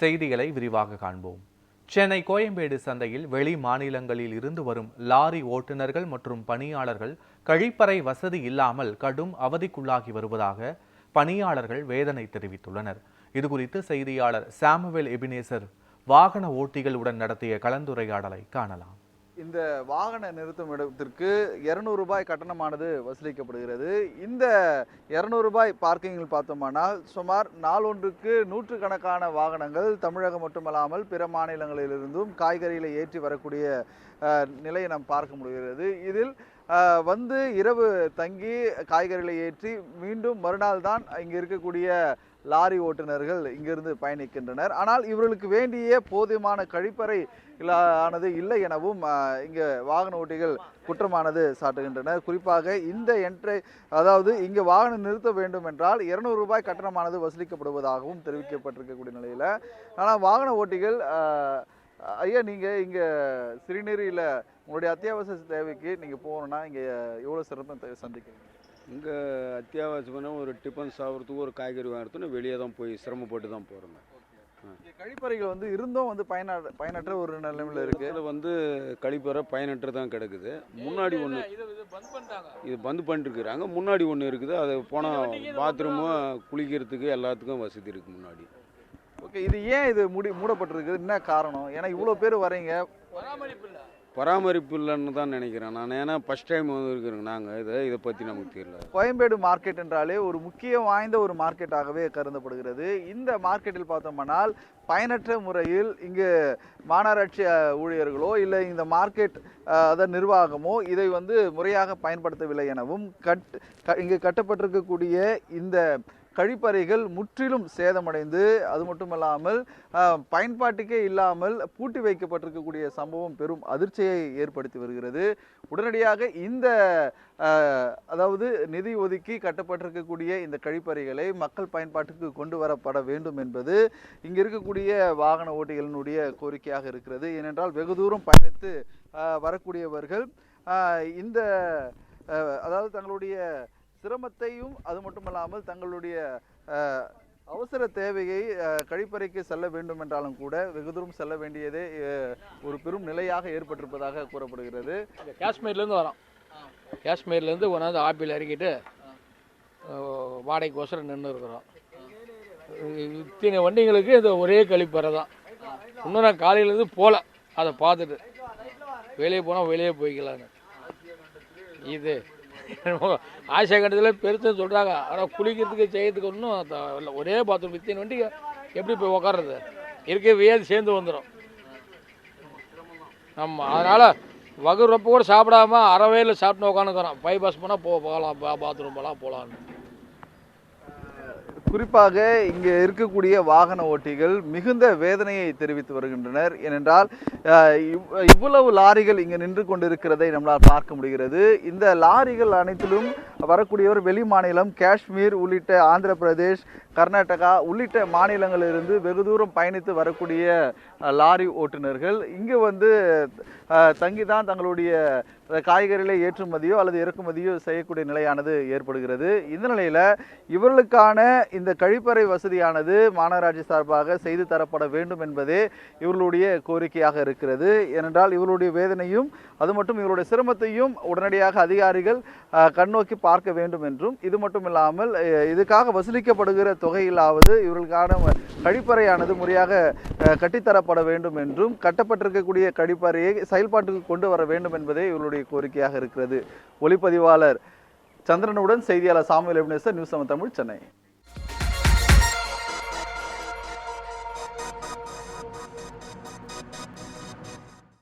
செய்திகளை விரிவாக காண்போம். சென்னை கோயம்பேடு சந்தையில் வெளி மாநிலங்களில் இருந்து வரும் லாரி ஓட்டுநர்கள் மற்றும் பணியாளர்கள் கழிப்பறை வசதி இல்லாமல் கடும் அவதிக்குள்ளாகி வருவதாக பணியாளர்கள் வேதனை தெரிவித்துள்ளனர். இதுகுறித்து செய்தியாளர் சாமுவேல் எபினேசர் வாகன ஓட்டிகளுடன் நடத்திய கலந்துரையாடலை காணலாம். இந்த வாகன நிறுத்தும் இடத்திற்கு இரநூறுபாய் கட்டணமானது வசூலிக்கப்படுகிறது. இந்த இரநூறுபாய் பார்க்கிங்கில் பார்த்தோமானால் சுமார் நாளொன்றுக்கு நூற்றுக்கணக்கான வாகனங்கள் தமிழகம் மட்டுமல்லாமல் பிற மாநிலங்களிலிருந்தும் காய்கறிகளை ஏற்றி வரக்கூடிய நிலையை நாம் பார்க்க முடிகிறது. இதில் வந்து இரவு தங்கி காய்கறிகளை ஏற்றி மீண்டும் மறுநாள் தான் இங்கே இருக்கக்கூடிய லாரி ஓட்டுநர்கள் இங்கிருந்து பயணிக்கின்றனர். ஆனால் இவர்களுக்கு வேண்டிய போதுமான கழிப்பறை ஆனது இல்லை எனவும் இங்கே வாகன ஓட்டிகள் குற்றமானது சாட்டுகின்றனர். குறிப்பாக இந்த என்ட்ரை அதாவது இங்கே வாகனம் நிறுத்த வேண்டும் என்றால் இருநூறு ரூபாய் கட்டணமானது வசூலிக்கப்படுவதாகவும் தெரிவிக்கப்பட்டிருக்கக்கூடிய நிலையில் ஆனால் வாகன ஓட்டிகள் ஐயா நீங்கள் இங்கே சிறுநீரில் உங்களுடைய அத்தியாவசிய தேவைக்கு நீங்கள் போகணுன்னா இங்கே எவ்வளோ சிரமத்தை சந்திக்கிறீங்க? இங்கே அத்தியாவசியமான ஒரு டிஃபன் சாப்பிட்றதுக்கு ஒரு காய்கறி வாங்குறதுன்னு வெளியே தான் போய் சிரமப்பட்டு தான் போகிறோங்க கழிப்பறைகள் வந்து இருந்தும் வந்து பயன பயனற்ற ஒரு நிலைமையில் இருக்குது இதில் வந்து கழிப்பறை பயனற்று தான் கிடக்குது. முன்னாடி ஒன்று இது பந்து பண்ணிட்டுருக்குறாங்க. முன்னாடி ஒன்று இருக்குது. அது போனால் பாத்ரூமு குளிக்கிறதுக்கு எல்லாத்துக்கும் வசதி இருக்குது முன்னாடி. ஓகே இது ஏன் இது மூடி மூடப்பட்டிருக்குது? என்ன காரணம்? ஏன்னா இவ்வளோ பேர் வரீங்க. பராமரிப்பு பராமரிப்பு இல்லைன்னு தான் நினைக்கிறேன் நான். ஏன்னா ஃபஸ்ட் டைம் வந்து இருக்கிறோங்க நாங்கள் இதை இதை பற்றி நமக்கு தெரியல. கோயம்பேடு மார்க்கெட் என்றாலே ஒரு முக்கியம் வாய்ந்த ஒரு மார்க்கெட்டாகவே கருதப்படுகிறது. இந்த மார்க்கெட்டில் பார்த்தோம்னால் பயனற்ற முறையில் இங்கு மாநகராட்சி ஊழியர்களோ இல்லை இந்த மார்க்கெட் அதன் நிர்வாகமோ இதை வந்து முறையாக பயன்படுத்தவில்லை எனவும் கட் க- இங்கு கட்டப்பட்டிருக்கக்கூடிய இந்த கழிப்பறைகள் முற்றிலும் சேதமடைந்து அது மட்டுமல்லாமல் இல்லாமல் பயன்பாட்டுக்கே இல்லாமல் பூட்டி வைக்கப்பட்டிருக்கக்கூடிய சம்பவம் பெரும் அதிர்ச்சியை ஏற்படுத்தி வருகிறது. உடனடியாக இந்த அதாவது நிதி ஒதுக்கி கட்டப்பட்டிருக்கக்கூடிய இந்த கழிப்பறைகளை மக்கள் பயன்பாட்டுக்கு கொண்டு வரப்பட வேண்டும் என்பது இங்கே இருக்கக்கூடிய வாகன ஓட்டிகளினுடைய கோரிக்கையாக இருக்கிறது. ஏனென்றால் வெகு தூரம் பயணித்து வரக்கூடியவர்கள் இந்த அதாவது தங்களுடைய சிரமத்தையும் அது மட்டுமல்லாமல் தங்களுடைய அவசர தேவையை கழிப்பறைக்கு செல்ல வேண்டும் என்றாலும் கூட வெகு தூரம் செல்ல வேண்டியதே ஒரு பெரும் நிலையாக ஏற்பட்டிருப்பதாக கூறப்படுகிறது. காஷ்மீர்லேருந்து வரோம். காஷ்மீர்லேருந்து கொண்டாந்து ஆப்பிள் இறக்கிட்டு வாடகைக்கோசரம் நின்று இருக்கிறோம் இத்தனை வண்டிங்களுக்கு இந்த ஒரே கழிப்பறை தான். இன்னும் நான் காலையிலேருந்து போகல அதை பார்த்துட்டு. வெளியே போனால் வெளியே போய்க்கலான்னு இது ஆசை கண்டத்தில் பெருசுன்னு சொல்கிறாங்க ஆனால் குளிக்கிறதுக்கு செய்யறதுக்கு ஒன்றும் ஒரே பாத்ரூம் வித்தின் வண்டி எப்படி போய் உக்காடுறது இருக்க வியாது சேர்ந்து வந்துடும் ஆமாம் அதனால் வகுறப்ப கூட சாப்பிடாம அறவையில் சாப்பிட்டு உட்காந்துக்கிறோம் பைபாஸ் போனால் போ போகலாம் பாத்ரூம் போகலாம் போகலான்னு குறிப்பாக இங்கே இருக்கக்கூடிய வாகன ஓட்டிகள் மிகுந்த வேதனையை தெரிவித்து வருகின்றனர். ஏனென்றால் இவ்- இவ்வளவு லாரிகள் இங்கே நின்று கொண்டிருக்கிறதை நம்மளால் பார்க்க முடிகிறது. இந்த லாரிகள் அனைத்திலும் வரக்கூடியவர் வெளி மாநிலம் காஷ்மீர் உள்ளிட்ட ஆந்திர பிரதேஷ் கர்நாடகா உள்ளிட்ட மாநிலங்களிலிருந்து வெகு தூரம் பயணித்து வரக்கூடிய லாரி ஓட்டுநர்கள் இங்கு வந்து தங்கி தங்கிதான் தங்களுடைய காய்கறிகளை ஏற்றுமதியோ அல்லது இறக்குமதியோ செய்யக்கூடிய நிலையானது ஏற்படுகிறது. இந்த நிலையில் இவர்களுக்கான இந்த கழிப்பறை வசதியானது மாநகராட்சி சார்பாக செய்து தரப்பட வேண்டும் என்பதே இவர்களுடைய கோரிக்கையாக இருக்கிறது. ஏனென்றால் இவர்களுடைய வேதனையும் அது மட்டும் இவருடைய சிரமத்தையும் உடனடியாக அதிகாரிகள் கண்ணோக்கி பார்க்க வேண்டும் என்றும் இது மட்டும் இல்லாமல் இதுக்காக வசூலிக்கப்படுகிற தொகையிலாவது இவர்களுக்கான கழிப்பறையானது முறையாக கட்டித்தரப்பட வேண்டும் என்றும் கட்டப்பட்டிருக்கக்கூடிய கழிப்பறையை செயல்பாட்டுக்கு கொண்டு வர வேண்டும் என்பதே இவருடைய கோரிக்கையாக இருக்கிறது. ஒளிப்பதிவாளர் சந்திரனுடன் செய்தியாளர் Samuel Ebenezer news Tamil Chennai.